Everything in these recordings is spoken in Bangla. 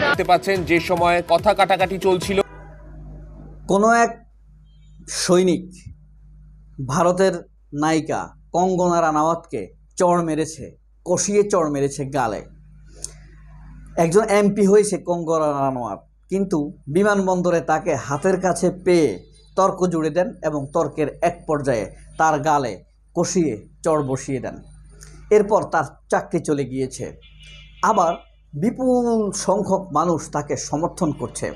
দেখতে পাচ্ছেন যে সময় কথা কাটাকাটি চলছিল। কোনো এক সৈনিক ভারতের নায়িকা কঙ্গনা রানাওয়াতকে চড় মেরেছে কষিয়ে চড় মেরেছে গালে। একজন এমপি হয়েছে কঙ্গনা রানাওয়াত কিন্তু বিমানবন্দরে তাকে হাতের কাছে পেয়ে তর্ক জুড়ে দেন এবং তর্কের এক পর্যায়ে তার গালে কষিয়ে চড় বসিয়ে দেন। এরপর তার চাকরি চলে গিয়েছে। আবার বিপুল সংখ্যক মানুষ তাকে সমর্থন করছে।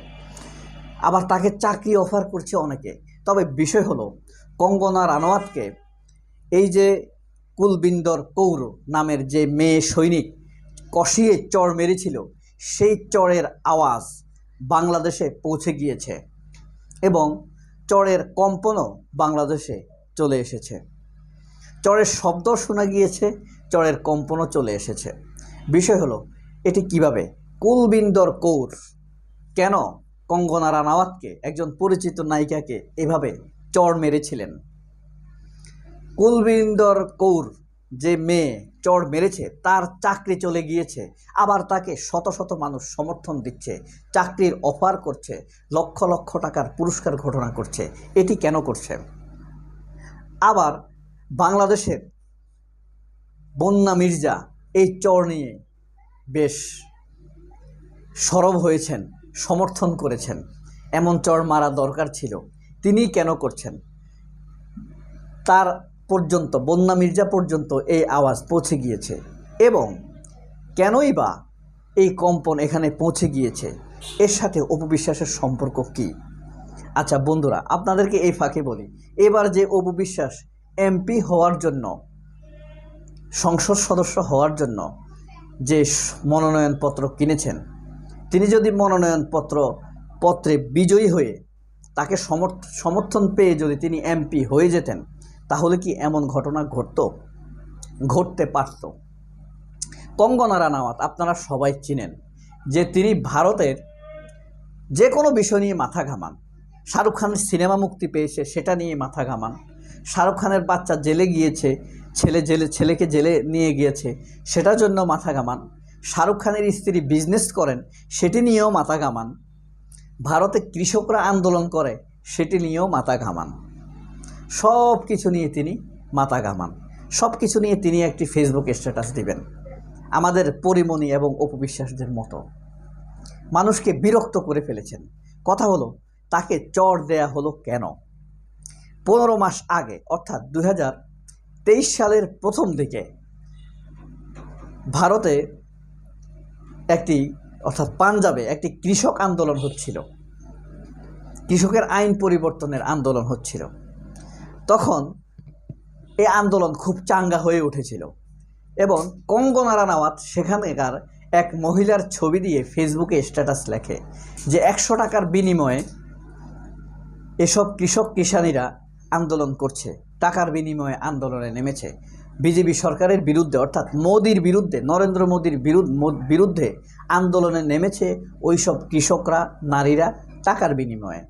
আবার তাকে চাকরি অফার করছে অনেকে। তবে বিষয় হলো, কঙ্গনা রানাওয়াতকে এই যে কুলবিন্দর কৌর নামের যে মেয়ে সৈনিক কষিয়ে চড় মেরেছিল, সেই চড়ের আওয়াজ বাংলাদেশে পৌঁছে গিয়েছে এবং চড়ের কম্পনও বাংলাদেশে চলে এসেছে। চড়ের শব্দ শোনা গিয়েছে চড়ের কম্পনও চলে এসেছে। বিষয় হলো, এটি কীভাবে? কুলবিন্দর কৌর। কেন কঙ্গনা রানাওয়াতকে একজন পরিচিত নায়িকাকে এভাবে চড় মেরেছিলেন? কুলবিন্দর কৌর যে মেয়ে চড় মেরেছে, তার চাকরি চলে গিয়েছে, আবার তাকে শত শত মানুষ সমর্থন দিচ্ছে, চাকরির অফার করছে, লক্ষ লক্ষ টাকার পুরস্কার ঘোষণা করছে। এটি কেন করছে? আবার বাংলাদেশের বন্যা মির্জা এই চর নিয়ে বেশ সরব হয়েছেন, সমর্থন করেছেন। এমন চর মারা দরকার ছিল তিনি কেন করছেন? তার পর্যন্ত, বন্যা মির্জা পর্যন্ত এই আওয়াজ পৌঁছে গিয়েছে এবং কেনই বা এই কম্পন এখানে পৌঁছে গিয়েছে? এর সাথে অপবিশ্বাসের সম্পর্ক কি? আচ্ছা বন্ধুরা, আপনাদেরকে এই ফাঁকে বলি, এবার যে অপবিশ্বাস এমপি হওয়ার জন্য সংসদ সদস্য হওয়ার জন্য যে মনোনয়নপত্র কিনেছেন, তিনি যদি মনোনয়নপত্র পত্রে বিজয়ী হয়ে তাকে সমর্থ- সমর্থন পেয়ে যদি তিনি এমপি হয়ে যেতেন, তাহলে কি এমন ঘটনা ঘটত? ঘটতে পারত। কঙ্গনা রানাওয়াত আপনারা সবাই চিনেন, যে তিনি ভারতের যে কোনো বিষয় নিয়ে মাথা ঘামান। শাহরুখ খানের সিনেমা মুক্তি পেয়েছে, সেটা নিয়ে মাথা ঘামান। শাহরুখ খানের বাচ্চা জেলে গিয়েছে ছেলে জেলে, ছেলেকে জেলে নিয়ে গিয়েছে, সেটার জন্য মাথা ঘামান। শাহরুখ খানের স্ত্রী বিজনেস করেন, সেটি নিয়েও মাথা ঘামান। ভারতে কৃষকরা আন্দোলন করে, সেটি নিয়েও মাথা ঘামান। সব কিছু নিয়ে তিনি মাথা ঘামান। সব কিছু নিয়ে তিনি একটি ফেসবুক স্ট্যাটাস দিবেন। আমাদের পরিমণি এবং অপবিশ্বাসদের মতো। মানুষকে বিরক্ত করে ফেলেছেন। কথা হলো, তাকে চড় দেয়া হলো কেন? পনেরো মাস আগে, অর্থাৎ দু হাজার তেইশ সালের প্রথম দিকে ভারতে একটি, অর্থাৎ পাঞ্জাবে একটি কৃষক আন্দোলন হচ্ছিল। কৃষকের আইন পরিবর্তনের আন্দোলন হচ্ছিল। তখন এই আন্দোলন খুব চাঙ্গা হয়ে উঠেছিল এবং কঙ্গনা রানাওয়াত সেখানকার এক মহিলার ছবি দিয়ে ফেসবুকে স্ট্যাটাস লেখে যে একশো টাকার বিনিময়ে এসব কৃষক কিষানীরা আন্দোলন করছে। টাকার বিনিময়ে আন্দোলনে নেমেছে। বিজেপি সরকারের বিরুদ্ধে, অর্থাৎ মোদির বিরুদ্ধে, নরেন্দ্র মোদির বিরুদ্ধ আন্দোলনে নেমেছে ওইসব কৃষকরা, নারীরা টাকার বিনিময়ে।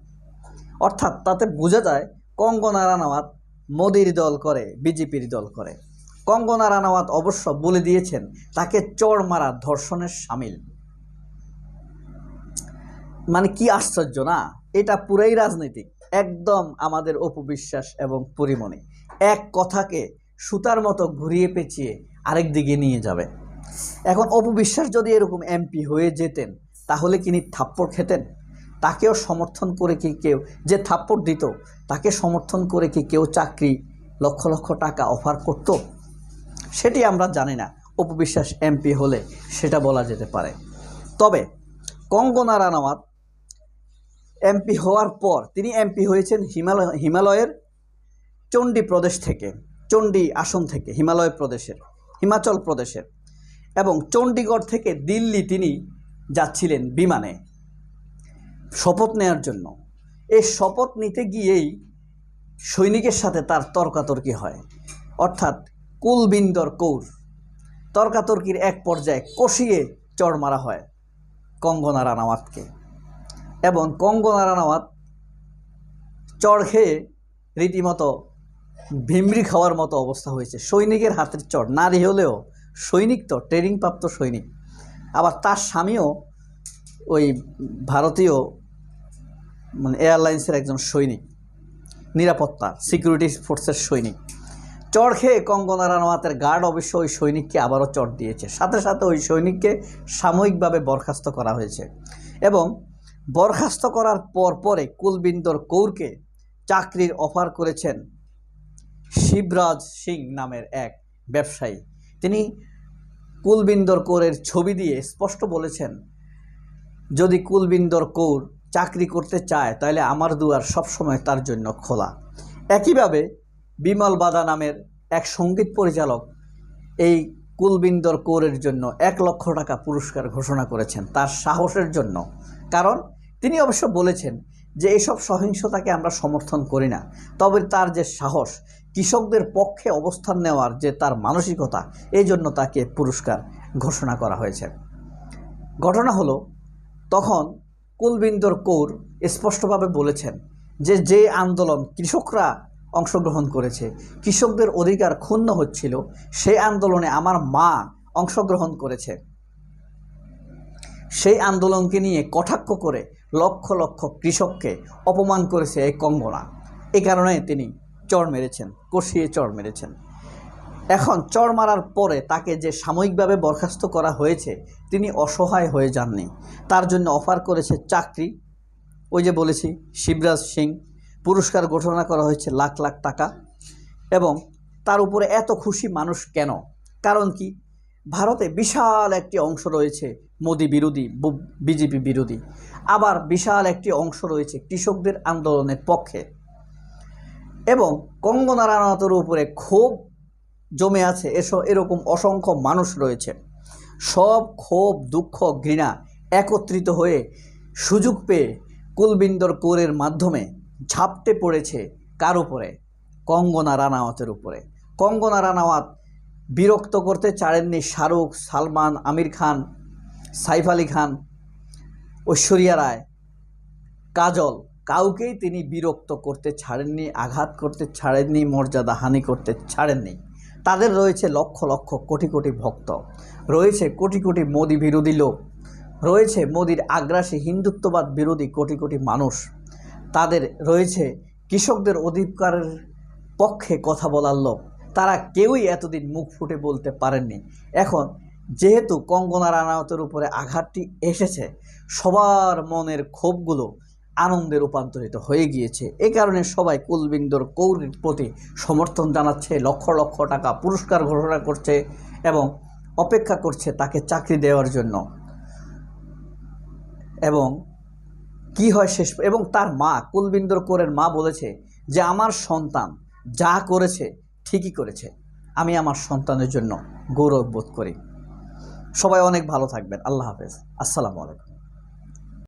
অর্থাৎ তাতে বোঝা যায় কঙ্গনা রানাওয়াত মোদির দল করে, বিজেপির দল করে। কঙ্গনা রানাওয়াত অবশ্য বলে দিয়েছেন, তাকে চড় মারা ধর্ষণের সামিল। মানে কি আশ্চর্য না? এটা পুরাই রাজনৈতিক। একদম আমাদের অপবিশ্বাস এবং পরিমণি। এক কথাকে সুতার মতো ঘুরিয়ে পেঁচিয়ে আরেক দিকে নিয়ে যাবে এখন অপবিশ্বাস যদি এরকম এমপি হয়ে যেতেন, তাহলে তিনি থাপ্পড় খেতেন? তাকেও সমর্থন করে কি কেউ যে থাপ্পড় দিত, তাকে সমর্থন করে কি কেউ চাকরি লক্ষ লক্ষ টাকা অফার করত? সেটি আমরা জানি না। অপবিশ্বাস এমপি হলে সেটা বলা যেতে পারে। তবে কঙ্গনা রানাওয়াত এমপি হওয়ার পর তিনি এমপি হয়েছেন হিমালয়, হিমালয়ের চণ্ডী প্রদেশ থেকে, চণ্ডী আসন থেকে, হিমালয় প্রদেশের, হিমাচল প্রদেশের এবং চণ্ডীগড় থেকে দিল্লি তিনি যাচ্ছিলেন বিমানে শপথ নেওয়ার জন্য। এই শপথ নিতে গিয়েই সৈনিকের সাথে তার তর্কাতর্কি হয়। অর্থাৎ কুলবিন্দর কৌর তর্কাতর্কির এক পর্যায়ে কষিয়ে চড় মারা হয় কঙ্গনা রানাওয়াতকে। এবং কঙ্গনা রানাওয়াত চড় খেয়ে রীতিমতো ভিমরি খাওয়ার মতো অবস্থা হয়েছে। সৈনিকের হাতের চড় নারী হলেও সৈনিক তো, ট্রেনিংপ্রাপ্ত সৈনিক। আবার তার স্বামীও ওই ভারতীয় মানে এয়ারলাইন্সের একজন সৈনিক, নিরাপত্তা, সিকিউরিটি ফোর্সের সৈনিক। চড় খেয়ে কঙ্গনা রানাওয়াতের গার্ড অবশ্য ওই সৈনিককে আবারও চড় দিয়েছে। সাথে সাথে ওই সৈনিককে সাময়িকভাবে বরখাস্ত করা হয়েছে। এবং বরখাস্ত করার পর পরে কুলবিন্দর কৌরকে চাকরির অফার করেছেন শিবরাজ সিং নামের এক ব্যবসায়ী। তিনি কুলবিন্দর কৌরের ছবি দিয়ে স্পষ্ট বলেছেন, যদি কুলবিন্দর কৌর চাকরি করতে চায়, তাহলে আমার দুয়ার সবসময় তার জন্য খোলা। একইভাবে বিমল বাদা নামের এক সংগীত পরিচালক এই কুলবিন্দর কৌরের জন্য এক লক্ষ টাকা পুরস্কার ঘোষণা করেছেন। তার সাহসের জন্য কারণ তিনি অবশ্য বলেছেন যে এসব সহিংসতাকে আমরা সমর্থন করি না। তবে তার যে সাহস, কৃষকদের পক্ষে অবস্থান নেওয়ার যে তার মানসিকতা, এই জন্য তাকে পুরস্কার ঘোষণা করা হয়েছে। ঘটনা হলো, তখন কুলবিন্দর কৌর স্পষ্টভাবে বলেছেন যে যে আন্দোলন কৃষকরা অংশগ্রহণ করেছে, কৃষকদের অধিকার ক্ষুণ্ণ হচ্ছিল সেই আন্দোলনে আমার মা অংশগ্রহণ করেছে। সেই আন্দোলনকে নিয়ে কটাক্ষ করে লক্ষ লক্ষ কৃষককে অপমান করেছে এই কঙ্গনা। এ কারণে তিনি চড় মেরেছেন, কষিয়ে চড় মেরেছেন। এখন চড় মারার পরে তাকে যে সাময়িকভাবে বরখাস্ত করা হয়েছে, তিনি অসহায় হয়ে যাননি। তার জন্য অফার করেছে চাকরি। ওই যে বলেছি, শিবরাজ সিং, পুরস্কার ঘোষণা করা হয়েছে লাখ লাখ টাকা। এবং তার উপরে এত খুশি মানুষ কেন? কারণ কি? ভারতে বিশাল একটি অংশ রয়েছে মোদি বিরোধী বিজেপি বিরোধী। আবার বিশাল একটি অংশ রয়েছে কৃষকদের আন্দোলনের পক্ষে। এবং কঙ্গনা রানাওয়াতের উপরে ক্ষোভ জমে আছে এসব এরকম অসংখ্য মানুষ রয়েছে। সব ক্ষোভ, দুঃখ, ঘৃণা একত্রিত হয়ে সুযোগ পেয়ে কুলবিন্দর কোরের মাধ্যমে ঝাপটে পড়েছে কার উপরে? কঙ্গনা রানাওয়াতের উপরে। কঙ্গনা রানাওয়াত বিরক্ত করতে চাড়েননি শাহরুখ, সালমান, আমির খান, সাইফ আলী খান, ঐশ্বরিয়া রায়। কাজল, কাউকেই তিনি বিরক্ত করতে ছাড়েননি, আঘাত করতে ছাড়েননি, মর্যাদা হানি করতে ছাড়েননি। তাদের রয়েছে লক্ষ লক্ষ কোটি কোটি ভক্ত। রয়েছে কোটি কোটি মোদি বিরোধী লোক। রয়েছে মোদির আগ্রাসী হিন্দুত্ববাদ বিরোধী কোটি কোটি মানুষ। তাদের রয়েছে কৃষকদের অধিকারের পক্ষে কথা বলার লোক। তারা কেউই এতদিন মুখ ফুটে বলতে পারেননি। এখন যেহেতু কঙ্গনা রানাওতের উপরে আঘাতটি এসেছে, সবার মনের ক্ষোভগুলো আনন্দে রূপান্তরিত হয়ে গিয়েছে। এ কারণে সবাই কুলবিন্দর কৌরির প্রতি সমর্থন জানাচ্ছে, লক্ষ লক্ষ টাকা পুরস্কার ঘোষণা করছে এবং অপেক্ষা করছে তাকে চাকরি দেওয়ার জন্য। এবং কি হয় শেষ এবং তার মা, কুলবিন্দর কোরের মা বলেছে যে, আমার সন্তান যা করেছে ঠিকই করেছে। আমি আমার সন্তানের জন্য গৌরব বোধ করি। সবাই অনেক ভালো থাকবেন। আল্লাহ হাফেজ। আসসালামু আলাইকুম।